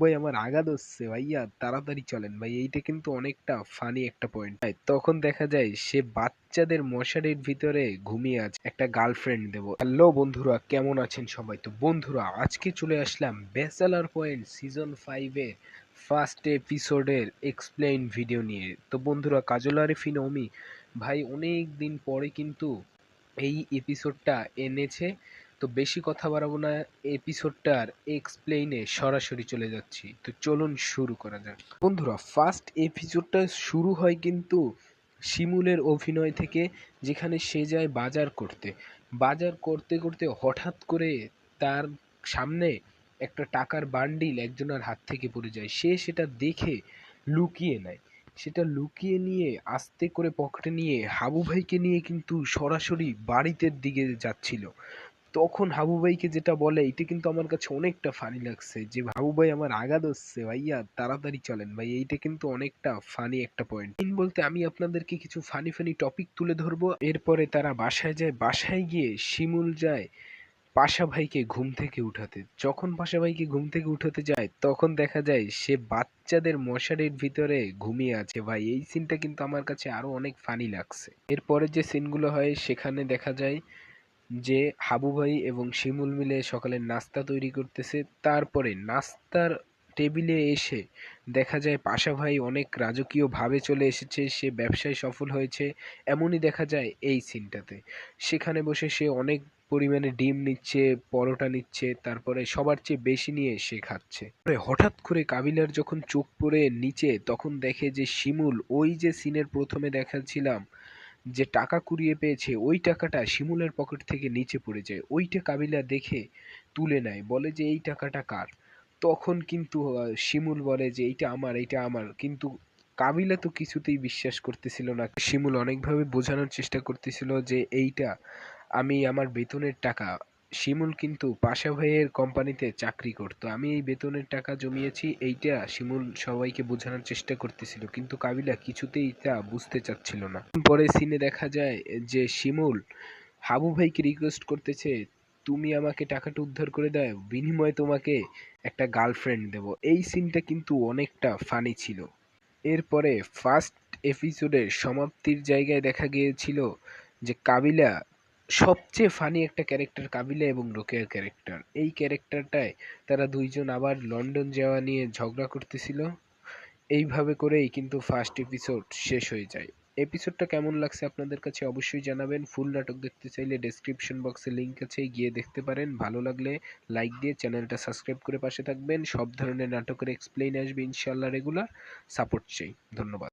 ভাই আমার আগা ধরছে ভাইয়া তাড়াতাড়ি চলেন। ভাই, এইটা কিন্তু অনেকটা ফানি একটা পয়েন্ট তখন দেখা যায় সে বাচ্চাদের মশারির ভিতরে ঘুমিয়ে আছে। একটা গার্লফ্রেন্ড দেব। হ্যালো বন্ধুরা, কেমন আছেন সবাই? তো বন্ধুরা, আজকে চলে আসলাম ব্যাচেলার পয়েন্ট সিজন ফাইভের ফার্স্ট এপিসোডের এক্সপ্লেইন ভিডিও নিয়ে। তো বন্ধুরা, কাজল আরিফিন অমি ভাই অনেক দিন পরে কিন্তু এই এপিসোডটা এনেছে। তো বেশি কথা বাড়াবো না এপিসোডটার এক্সপ্লেইনে সরাসরি চলে যাচ্ছি। তো চলুন শুরু করা যাক। বন্ধুরা ফার্স্ট এপিসোডটা শুরু হয় কিন্তু শিমুলের অভিনয় থেকে, যেখানে সে যায় বাজার করতে। বাজার করতে করতে হঠাৎ করে তার সামনে একটা টাকার বান্ডিল একজনের হাত থেকে পড়ে যায়। সে সেটা দেখে লুকিয়ে নেয়। সেটা লুকিয়ে নিয়ে আস্তে করে পকেটে নিয়ে হাবু ভাইকে নিয়ে কিন্তু সরাসরি বাড়িতে দিকে যাচ্ছিল। তখন হাবু ভাইকে যেটা বলে, এটা কিন্তু আমার কাছে অনেকটা ফানি লাগছে যে, হাবু ভাই আমার আগা ধরছে ভাইয়া, তাড়াতাড়ি চলেন ভাই, এইটা কিন্তু অনেকটা ফানি একটা পয়েন্ট ইন বলতে আমি আপনাদেরকে কিছু ফানি ফানি টপিক তুলে ধরবো, এরপরে তারা বাসায় যায়, বাসায় গিয়ে শিমুল যায় পাশা ভাইকে ঘুম থেকে উঠাতে। যখন পাশা ভাইকে ঘুম থেকে উঠাতে যায়, তখন দেখা যায় সে বাচ্চাদের মশারির ভিতরে ঘুমিয়ে আছে ভাই, এই সিনটা কিন্তু আমার কাছে আরও অনেক ফানি লাগছে। এরপরে যে সিনগুলো হয়, সেখানে দেখা যায় যে হাবু ভাই এবং শিমুল মিলে সকালের নাস্তা তৈরি করতেছে, তারপরে নাস্তার টেবিলে এসে দেখা যায় পাশা ভাই অনেক রাজকীয় ভাবে চলে এসেছে, সে ব্যবসায় সফল হয়েছে, এমনই দেখা যায় এই সিনটাতে। সেখানে বসে সে অনেক পরিমাণে ডিম নিচ্ছে, পরোটা নিচ্ছে, তারপরে সবার চেয়ে বেশি নিয়ে সে খাচ্ছে। হঠাৎ করে কাবিলার যখন চোখ পড়ে নিচে, তখন দেখে যে শিমুল, ওই যে সিনের প্রথমে দেখাচ্ছিলাম যে টাকা কুড়িয়ে পেয়েছে, ওই টাকাটা শিমুলের পকেট থেকে নিচে পড়ে যায়। ওইটা কাবিলা দেখে তুলে নেয়, বলে যে, এই টাকাটা কার? তখন কিন্তু শিমুল বলে যে, এইটা আমার এইটা আমার। কিন্তু কাবিলা তো কিছুতেই বিশ্বাস করতেছিল না। শিমুল অনেকভাবে বোঝানোর চেষ্টা করতেছিল যে, এইটা আমি আমার বেতনের টাকা শিমুল কিন্তু পাশা ভাইয়ের কোম্পানিতে চাকরি করতো। আমি এই বেতনের টাকা জমিয়েছি, এইটা শিমুল সবাইকে বোঝানোর চেষ্টা করতেছিল, কিন্তু কাবিলা কিছুতেই তা বুঝতে চাচ্ছিল না। পরে সিনে দেখা যায় যে শিমুল, হাবু ভাইকে রিকোয়েস্ট করতেছে, তুমি আমাকে টাকাটা উদ্ধার করে দাও, বিনিময়ে তোমাকে একটা গার্লফ্রেন্ড দেব। এই সিনটা কিন্তু অনেকটা ফানি ছিল। এরপরে ফার্স্ট এপিসোডের সমাপ্তির জায়গায় দেখা গিয়েছিল যে কাবিলা সবচেয়ে ফানি একটা ক্যারেক্টার কাবিলা এবং রোকেয়ার ক্যারেক্টার এই ক্যারেক্টারটায় তারা দুইজন আবার লন্ডন যাওয়া নিয়ে ঝগড়া করতেছিল। এইভাবে করেই কিন্তু ফার্স্ট এপিসোড শেষ হয়ে যায়। এপিসোডটা কেমন লাগছে আপনাদের কাছে অবশ্যই জানাবেন। ফুল নাটক দেখতে চাইলে ডেসক্রিপশন বক্সে লিংক আছে, গিয়ে দেখতে পারেন। ভালো লাগলে লাইক দিয়ে চ্যানেলটা সাবস্ক্রাইব করে পাশে থাকবেন। সব ধরনের নাটকের এক্সপ্লেইন আসবে ইনশাল্লাহ রেগুলার সাপোর্ট চাই। ধন্যবাদ।